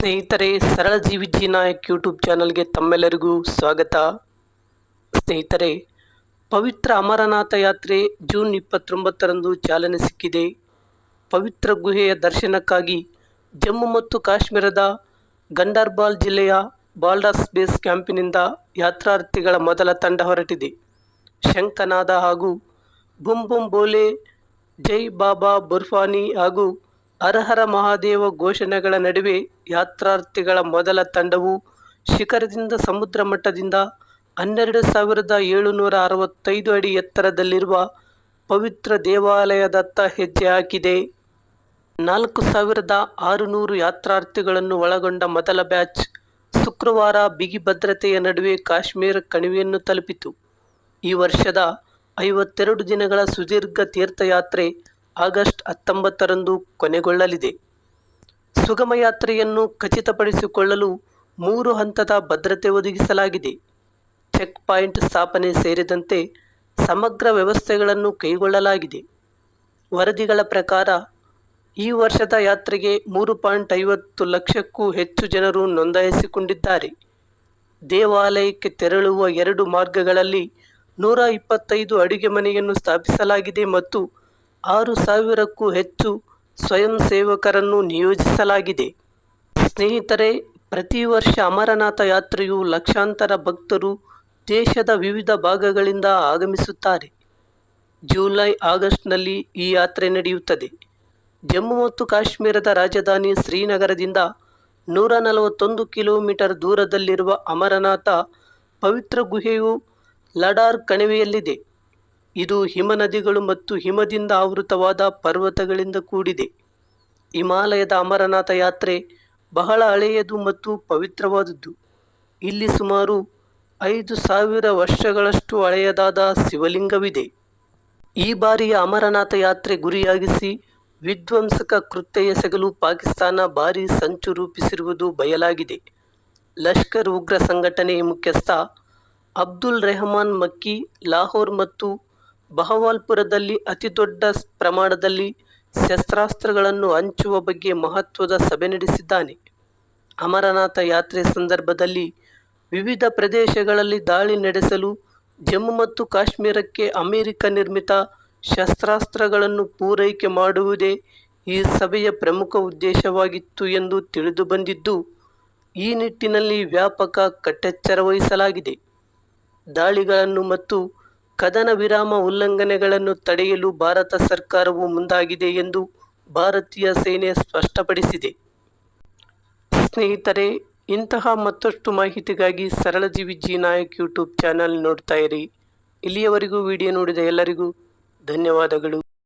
ಸ್ನೇಹಿತರೆ, ಸರಳ ಜೀವಿ ನಾಯಕ್ ಯೂಟ್ಯೂಬ್ ಚಾನಲ್ಗೆ ತಮ್ಮೆಲ್ಲರಿಗೂ ಸ್ವಾಗತ. ಸ್ನೇಹಿತರೆ, ಪವಿತ್ರ ಅಮರನಾಥ ಯಾತ್ರೆ ಜೂನ್ ಇಪ್ಪತ್ತೊಂಬತ್ತರಂದು ಚಾಲನೆ ಸಿಕ್ಕಿದೆ. ಪವಿತ್ರ ಗುಹೆಯ ದರ್ಶನಕ್ಕಾಗಿ ಜಮ್ಮು ಮತ್ತು ಕಾಶ್ಮೀರದ ಗಂಡರ್ಬಾಲ್ ಜಿಲ್ಲೆಯ ಬಾಲ್ಡಾಸ್ ಬೇಸ್ ಕ್ಯಾಂಪಿನಿಂದ ಯಾತ್ರಾರ್ಥಿಗಳ ಮೊದಲ ತಂಡ ಹೊರಟಿದೆ. ಶಂಕನಾದ ಹಾಗೂ ಬುಂ ಬುಂ ಬೋಲೆ, ಜೈ ಬಾಬಾ ಬುರ್ಫಾನಿ ಹಾಗೂ ಹರಹರ ಮಹಾದೇವ ಘೋಷಣೆಗಳ ನಡುವೆ ಯಾತ್ರಾರ್ಥಿಗಳ ಮೊದಲ ತಂಡವು ಶಿಖರದಿಂದ ಸಮುದ್ರ ಮಟ್ಟದಿಂದ ಹನ್ನೆರಡು ಸಾವಿರದ ಏಳುನೂರ ಅರವತ್ತೈದು ಅಡಿ ಎತ್ತರದಲ್ಲಿರುವ ಪವಿತ್ರ ದೇವಾಲಯದತ್ತ ಹೆಜ್ಜೆ ಹಾಕಿದೆ. ನಾಲ್ಕು ಸಾವಿರದ ಆರುನೂರು ಯಾತ್ರಾರ್ಥಿಗಳನ್ನು ಒಳಗೊಂಡ ಮೊದಲ ಬ್ಯಾಚ್ ಶುಕ್ರವಾರ ಬಿಗಿ ಭದ್ರತೆಯ ನಡುವೆ ಕಾಶ್ಮೀರ ಕಣಿವೆಯನ್ನು ತಲುಪಿತು. ಈ ವರ್ಷದ ಐವತ್ತೆರಡು ದಿನಗಳ ಸುದೀರ್ಘ ತೀರ್ಥಯಾತ್ರೆ ಆಗಸ್ಟ್ ಹತ್ತೊಂಬತ್ತರಂದು ಕೊನೆಗೊಳ್ಳಲಿದೆ. ಸುಗಮ ಯಾತ್ರೆಯನ್ನು ಖಚಿತಪಡಿಸಿಕೊಳ್ಳಲು ಮೂರು ಹಂತದ ಭದ್ರತೆ ಒದಗಿಸಲಾಗಿದೆ. ಚೆಕ್ ಪಾಯಿಂಟ್ ಸ್ಥಾಪನೆ ಸೇರಿದಂತೆ ಸಮಗ್ರ ವ್ಯವಸ್ಥೆಗಳನ್ನು ಕೈಗೊಳ್ಳಲಾಗಿದೆ. ವರದಿಗಳ ಪ್ರಕಾರ, ಈ ವರ್ಷದ ಯಾತ್ರೆಗೆ ಮೂರು ಪಾಯಿಂಟ್ ಐವತ್ತು ಲಕ್ಷಕ್ಕೂ ಹೆಚ್ಚು ಜನರು ನೋಂದಾಯಿಸಿಕೊಂಡಿದ್ದಾರೆ. ದೇವಾಲಯಕ್ಕೆ ತೆರಳುವ ಎರಡು ಮಾರ್ಗಗಳಲ್ಲಿ ನೂರ ಇಪ್ಪತ್ತೈದು ಅಡುಗೆ ಮನೆಯನ್ನು ಸ್ಥಾಪಿಸಲಾಗಿದೆ ಮತ್ತು ಆರು ಸಾವಿರಕ್ಕೂ ಹೆಚ್ಚು ಸ್ವಯಂ ಸೇವಕರನ್ನು ನಿಯೋಜಿಸಲಾಗಿದೆ. ಸ್ನೇಹಿತರೆ, ಪ್ರತಿ ವರ್ಷ ಅಮರನಾಥ ಯಾತ್ರೆಯು ಲಕ್ಷಾಂತರ ಭಕ್ತರು ದೇಶದ ವಿವಿಧ ಭಾಗಗಳಿಂದ ಆಗಮಿಸುತ್ತಾರೆ. ಜುಲೈ ಆಗಸ್ಟ್ನಲ್ಲಿ ಈ ಯಾತ್ರೆ ನಡೆಯುತ್ತದೆ. ಜಮ್ಮು ಮತ್ತು ಕಾಶ್ಮೀರದ ರಾಜಧಾನಿ ಶ್ರೀನಗರದಿಂದ ನೂರ ನಲವತ್ತೊಂದು ಕಿಲೋಮೀಟರ್ ದೂರದಲ್ಲಿರುವ ಅಮರನಾಥ ಪವಿತ್ರ ಗುಹೆಯು ಲಡಾರ್ ಕಣಿವೆಯಲ್ಲಿದೆ. ಇದು ಹಿಮನದಿಗಳು ಮತ್ತು ಹಿಮದಿಂದ ಆವೃತವಾದ ಪರ್ವತಗಳಿಂದ ಕೂಡಿದೆ. ಹಿಮಾಲಯದ ಅಮರನಾಥ ಯಾತ್ರೆ ಬಹಳ ಹಳೆಯದು ಮತ್ತು ಪವಿತ್ರವಾದದ್ದು. ಇಲ್ಲಿ ಸುಮಾರು ಐದು ಸಾವಿರ ವರ್ಷಗಳಷ್ಟು ಹಳೆಯದಾದ ಶಿವಲಿಂಗವಿದೆ. ಈ ಬಾರಿಯ ಅಮರನಾಥ ಯಾತ್ರೆ ಗುರಿಯಾಗಿಸಿ ವಿಧ್ವಂಸಕ ಕೃತ್ಯ ಎಸಗಲು ಪಾಕಿಸ್ತಾನ ಭಾರೀ ಸಂಚು ರೂಪಿಸಿರುವುದು ಬಯಲಾಗಿದೆ. ಲಷ್ಕರ್ ಉಗ್ರ ಸಂಘಟನೆ ಮುಖ್ಯಸ್ಥ ಅಬ್ದುಲ್ ರೆಹಮಾನ್ ಮಕ್ಕಿ, ಲಾಹೋರ್ ಮತ್ತು ಬಹವಾಲ್ಪುರದಲ್ಲಿ ಅತಿ ದೊಡ್ಡ ಪ್ರಮಾಣದಲ್ಲಿ ಶಸ್ತ್ರಾಸ್ತ್ರಗಳನ್ನು ಹಂಚುವ ಬಗ್ಗೆ ಮಹತ್ವದ ಸಭೆ ನಡೆಸಿದ್ದಾನೆ. ಅಮರನಾಥ ಯಾತ್ರೆ ಸಂದರ್ಭದಲ್ಲಿ ವಿವಿಧ ಪ್ರದೇಶಗಳಲ್ಲಿ ದಾಳಿ ನಡೆಸಲು ಜಮ್ಮು ಮತ್ತು ಕಾಶ್ಮೀರಕ್ಕೆ ಅಮೆರಿಕ ನಿರ್ಮಿತ ಶಸ್ತ್ರಾಸ್ತ್ರಗಳನ್ನು ಪೂರೈಕೆ ಮಾಡುವುದೇ ಈ ಸಭೆಯ ಪ್ರಮುಖ ಉದ್ದೇಶವಾಗಿತ್ತು ಎಂದು ತಿಳಿದುಬಂದಿದ್ದು ಈ ನಿಟ್ಟಿನಲ್ಲಿ ವ್ಯಾಪಕ ಕಟ್ಟೆಚ್ಚರ ವಹಿಸಲಾಗಿದೆ. ದಾಳಿಗಳನ್ನು ಮತ್ತು ಕದನ ವಿರಾಮ ಉಲ್ಲಂಘನೆಗಳನ್ನು ತಡೆಯಲು ಭಾರತ ಸರ್ಕಾರವು ಮುಂದಾಗಿದೆ ಎಂದು ಭಾರತೀಯ ಸೇನೆ ಸ್ಪಷ್ಟಪಡಿಸಿದೆ. ಸ್ನೇಹಿತರೆ, ಇಂತಹ ಮತ್ತಷ್ಟು ಮಾಹಿತಿಗಾಗಿ ಸರಳ ಜೀವಿ ಜಿ ನಾಯಕ್ ಯೂಟ್ಯೂಬ್ ಚಾನಲ್ ನೋಡ್ತಾ ಇರಿ. ಇಲ್ಲಿಯವರೆಗೂ ವಿಡಿಯೋ ನೋಡಿದ ಎಲ್ಲರಿಗೂ ಧನ್ಯವಾದಗಳು.